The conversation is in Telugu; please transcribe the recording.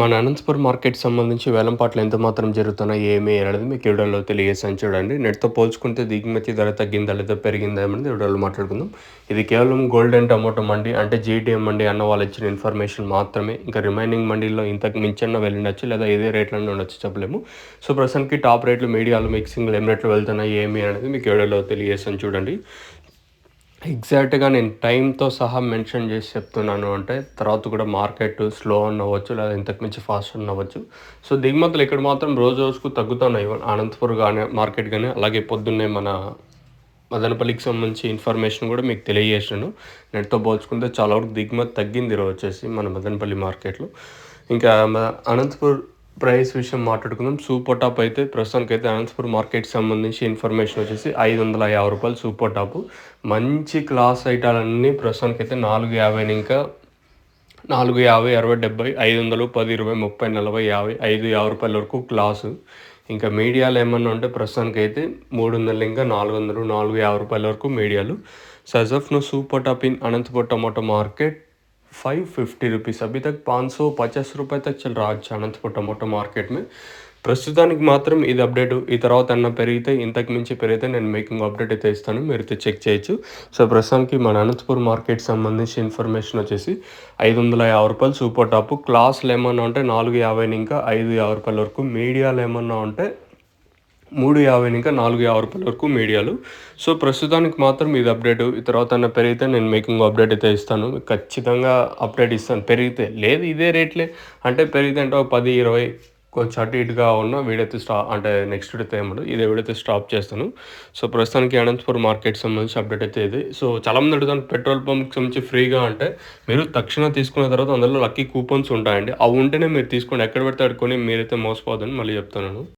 మన అనంతపురం మార్కెట్ సంబంధించి వేలంపాట్లు ఎంత మాత్రం జరుగుతున్నాయి ఏమి అనేది మీకు వీడియోలో తెలియజేసాను చూడండి. నెట్తో పోల్చుకుంటే దిగుమతి ధర తగ్గిందా లేదా పెరిగిందా అనేది వీడియోలో మాట్లాడుకుందాం. ఇది కేవలం గోల్డెన్ టమోటో మండి అంటే జీటీఎం మండి అన్న వాళ్ళు ఇచ్చిన ఇన్ఫర్మేషన్ మాత్రమే. ఇంకా రిమైనింగ్ మండీలో ఇంతకు మించన్న వెళ్ళిండొచ్చు లేదా ఇదే రేట్లలో ఉండొచ్చు చెప్పలేము. సో ప్రస్తుతానికి టాప్ రేట్లు మీడియాలు మిక్సింగ్ ఏం రేట్లు వెళ్తున్నాయి ఏమి అనేది మీకు వీడియోలో తెలియజేసాను చూడండి. ఎగ్జాక్ట్గా నేను టైంతో సహా మెన్షన్ చేసి చెప్తున్నాను అంటే తర్వాత కూడా మార్కెట్ స్లో అవ్వచ్చు లేదా ఇంతకు మించి ఫాస్ట్ అవ్వచ్చు. సో దిగుమతులు ఇక్కడ మాత్రం రోజు రోజుకు తగ్గుతున్నాయి. అనంతపురం కానీ మార్కెట్ కానీ అలాగే పొద్దున్నే మన మదనపల్లికి సంబంధించి ఇన్ఫర్మేషన్ కూడా మీకు తెలియజేసాను నెట్తో పోల్చుకుంటే చాలా వరకు దిగుమతి తగ్గింది ఈరోజు వచ్చేసి మన మదనపల్లి మార్కెట్లో ఇంకా అనంతపూర్ ప్రైస్ విషయం మాట్లాడుకుందాం. సూపర్ టాప్ అయితే ప్రస్తుతానికి అయితే అనంతపురం మార్కెట్ సంబంధించి ఇన్ఫర్మేషన్ వచ్చేసి ఐదు వందల యాభై రూపాయలు సూపర్ టాప్. మంచి క్లాస్ ఐటాలన్నీ ప్రస్తుతానికి అయితే నాలుగు యాభై ఇంకా నాలుగు యాభై అరవై డెబ్బై ఐదు వందలు పది ఇరవై ముప్పై నలభై యాభై ఐదు యాభై రూపాయల వరకు క్లాసు. ఇంకా మీడియాలు ఏమన్నా ఉంటే ప్రస్తుతానికి అయితే మూడు వందలు ఇంకా నాలుగు వందలు నాలుగు యాభై రూపాయల వరకు మీడియాలు. సజఫ్ను super top in Anantapuram tomato market. Five fifty rupees अभी तक पाँच सौ पचास రూపాయ తక్ చల్ రా అనంతపురం టమోటో మార్కెట్ మే ప్రస్తుతానికి మాత్రం ఇది అప్డేట్ ఈ తర్వాత అన్న పెరిగితే ఇంతకు మించి పెరిగితే నేను మేకింగ్ అప్డేట్ అయితే ఇస్తాను మీరు అయితే చెక్ చేయొచ్చు సో ప్రస్తుతానికి మన అనంతపూర్ మార్కెట్ సంబంధించి ఇన్ఫర్మేషన్ వచ్చేసి ఐదు వందల యాభై రూపాయలు సూపర్ టాప్ క్లాస్లు ఏమన్నా ఉంటే నాలుగు యాభై ఇంకా ఐదు యాభై రూపాయల వరకు మీడియాలు ఏమన్నా ఉంటే మూడు యాభై ఇంకా నాలుగు యాభై రూపాయల వరకు మీడియాలు. సో ప్రస్తుతానికి మాత్రం ఇది అప్డేట్. తర్వాత అన్న పెరిగితే నేను మేకింగ్ అప్డేట్ అయితే ఇస్తాను. ఖచ్చితంగా అప్డేట్ ఇస్తాను. పెరిగితే లేదు ఇదే రేట్లే. అంటే పెరిగితే అంటే ఒక పది ఇరవై కొంచెం అటు ఇటుగా ఉన్న వీడైతే స్టా అంటే నెక్స్ట్ అయితే ఏమడు ఇదే వీడైతే స్టాప్ చేస్తాను. సో ప్రస్తుతానికి అనంతపురం మార్కెట్ సంబంధించి అప్డేట్ అయితే ఇది. సో చాలామంది అడుగుతాను పెట్రోల్ పంప్కి సంబంధించి ఫ్రీగా అంటే మీరు తక్షణ తీసుకున్న తర్వాత అందులో లక్కీ కూపన్స్ ఉంటాయండి. అవి ఉంటేనే మీరు తీసుకోండి. ఎక్కడ పెడితే అడుకొని మీరైతే మోసపోదని మళ్ళీ చెప్తున్నాను.